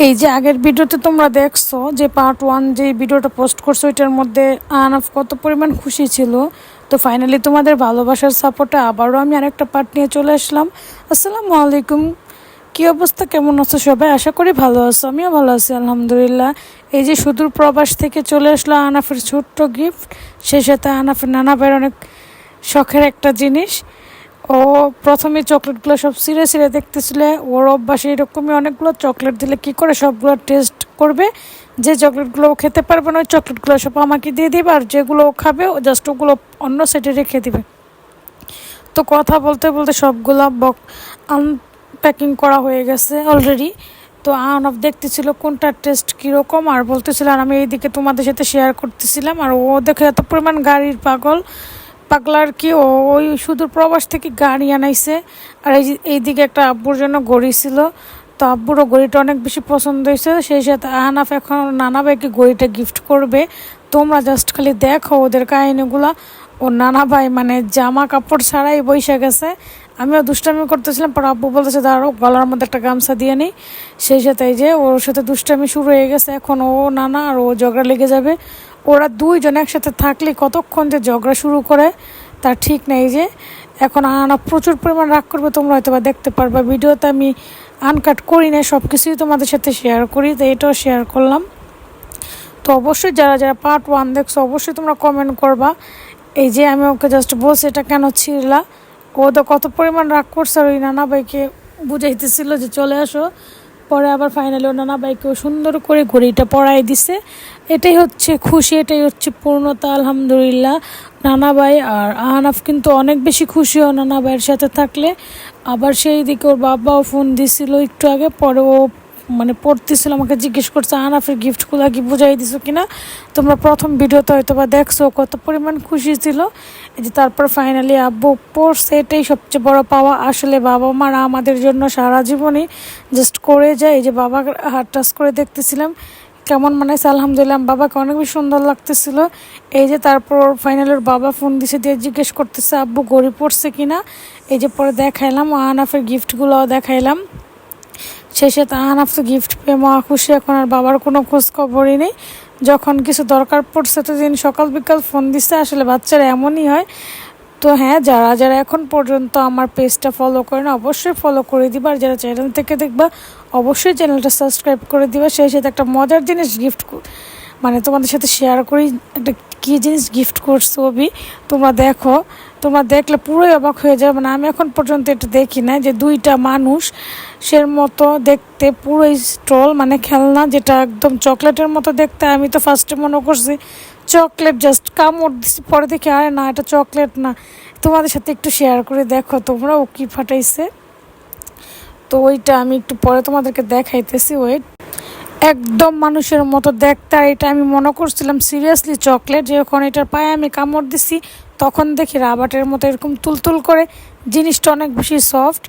এই যে আগের ভিডিওতে তোমরা দেখছ যে পার্ট ওয়ান যে ভিডিওটা পোস্ট করছ, ওইটার মধ্যে আনাফ কত পরিমাণ খুশি ছিল। তো ফাইনালি তোমাদের ভালোবাসার সাপোর্টে আবারও আমি আরেকটা পার্ট নিয়ে চলে আসলাম। আসসালামু আলাইকুম। কী অবস্থা? কেমন আছো সবাই? আশা করি ভালো আছো। আমিও ভালো আছি, আলহামদুলিল্লাহ। এই যে সুদূর প্রবাস থেকে চলে আসলো আনাফের ছোট্ট গিফট সে সাথে আনাফের নানা অনেক শখের একটা জিনিস। ও প্রথমে চকলেটগুলো সব সিরে সিরে দেখতেছিল, ওর অভ্যাসে এরকমই অনেকগুলো চকলেট দিলে কি করে সবগুলো টেস্ট করবে? যে চকলেটগুলো খেতে পারবে না, ওই চকলেটগুলো সব আমাকে দিয়ে দিবে আর যেগুলো ও খাবে, ও জাস্ট ওগুলো অন্য সাইডে রেখে দিবে। তো কথা বলতে বলতে সবগুলা বক আনপ্যাকিং করা হয়ে গেছে অলরেডি তো আন অফ দেখতেছিল কোনটার টেস্ট কীরকম, আর বলতেছিল আর আমি এইদিকে তোমাদের সাথে শেয়ার করতেছিলাম, আর ও দেখে এত পরিমাণ গাড়ির পাগল। পাগলার কি ওই সুদূর প্রবাস থেকে গাড়ি আনাইছে। আর এই এইদিকে একটা আব্বুর জন্য গড়ি ছিল। তো আব্বুরও গড়িটা অনেক বেশি পছন্দ হয়েছে। সেই সাথে আহনাফ এখন নানা ভাইকে গড়িটা গিফট করবে। তোমরা জাস্ট খালি দেখো ওদের কাহিনিগুলা। ও নানা ভাই মানে জামা কাপড় ছাড়াই বৈশা গেছে। আমিও দুষ্টামি করতেছিলাম, পর আব্বু বলতেছে দাঁড়ো গলার মধ্যে একটা গামছা দিয়ে নিই সেই সাথে যে ওর সাথে দুষ্টামি শুরু হয়ে গেছে। এখন ও নানা আর ও ঝগড়া লেগে যাবে। ওরা দুইজন একসাথে থাকলে কতক্ষণ যে ঝগড়া শুরু করে, তার ঠিক নেই যে। এখন আনা প্রচুর পরিমাণ রাগ করবে, তোমরা হয়তো বা দেখতে পারবা। ভিডিওতে আমি আনকাট করি না সব কিছুই তোমাদের সাথে শেয়ার করি, তো এটাও শেয়ার করলাম। তো অবশ্যই যারা যারা পার্ট ওয়ান দেখছ, অবশ্যই তোমরা কমেন্ট করবা। এই যে আমি ওকে জাস্ট বলছি, এটা কেন ছিঁড়লা? ও তো কত পরিমাণ রাগ করছে আর ওই নানা ভাইকে বুঝাইতেছিল যে চলে আসো। পরে আবার ফাইনালি ও নানা ভাইকেও সুন্দর করে ঘড়িটা পরাই দিছে। এটাই হচ্ছে খুশি, এটাই হচ্ছে পূর্ণতা, আলহামদুলিল্লাহ। নানা ভাই আর আহনাফ কিন্তু অনেক বেশি খুশি ও নানা ভাইয়ের সাথে থাকলে। আবার সেই দিকে ওর বাবাও ফোন দিছিল একটু আগে, পরে ও মানে পড়তেছিল, আমাকে জিজ্ঞেস করছে, আনাফের গিফটগুলো কি বুঝাই দিছো কিনা? তোমরা প্রথম ভিডিওতে হয়তো বা দেখছ কত পরিমাণ খুশি ছিল। যে তারপর ফাইনালি আব্বু পড়ছে, এটাই সবচেয়ে বড় পাওয়া। আসলে বাবা মারা আমাদের জন্য সারা জীবনই জাস্ট করে যায়। এই যে বাবা হাত টাচ করে দেখতেছিলাম, কেমন মানে আলহামদুলিল্লাহ বাবাকে অনেক বেশি সুন্দর লাগতেছিল। এই যে তারপর ফাইনালের বাবা ফোন দিছে, দিয়ে জিজ্ঞেস করতেছে, আব্বু গড়ি পড়ছে কিনা? এই যে পরে দেখাইলাম, আনাফের গিফটগুলোও দেখাইলাম। শেষে তাহান তো গিফট পেয়ে মা খুশি। এখন আর বাবার কোনো খোঁজ খবরই নেই। যখন কিছু দরকার পড়ছে তো দিন সকাল বিকাল ফোন দিচ্ছে আসলে বাচ্চারা এমনই হয়। তো হ্যাঁ যারা যারা এখন পর্যন্ত আমার পেজটা ফলো করে না, অবশ্যই ফলো করে দিবা। আর যারা চ্যানেল থেকে দেখবা, অবশ্যই চ্যানেলটা সাবস্ক্রাইব করে দিবা। সেই সাথে একটা মজার জিনিস গিফট মানে তোমাদের সাথে শেয়ার করি, একটা কী জিনিস গিফট করছ অবি তোমরা দেখো, তোমরা দেখলে পুরোই অবাক হয়ে যাবে। মানে আমি এখন পর্যন্ত এটা দেখি না যে দুইটা মানুষ সের মতো দেখতে পুরোই স্টল মানে খেলনা যেটা একদম চকলেটের মতো দেখতে। আমি তো ফার্স্টে মনে করছি, চকলেট জাস্ট কামড় দিচ্ছি পরে দেখি, আরে না, এটা চকলেট না। তোমাদের সাথে একটু শেয়ার করে দেখো তোমরা ও কী ফাটাইছে? তো ওইটা আমি একটু পরে তোমাদেরকে দেখাইতেছি ওয়েট একদম মানুষের মতো দেখতে। আর এটা আমি মনে করছিলাম সিরিয়াসলি চকলেট যখন এটার পায়ে আমি কামড় দিছি, তখন দেখি রাবাটের মতো এরকম তুলতুল করে। জিনিসটা অনেক বেশি সফট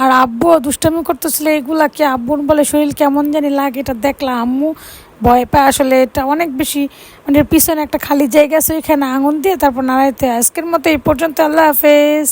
আর আব্বু দুষ্টামি করতেছিল, এগুলা কি আব্বুর বলে শরীর কেমন জানি লাগে? এটা দেখলাম আম্মু ভয় পায়। আসলে এটা অনেক বেশি মানে পিছনে একটা খালি জায়গা আছে, ওইখানে আঙুন দিয়ে তারপর নাড়াইতে আজকের মতো এই পর্যন্ত, আল্লাহ হাফেজ।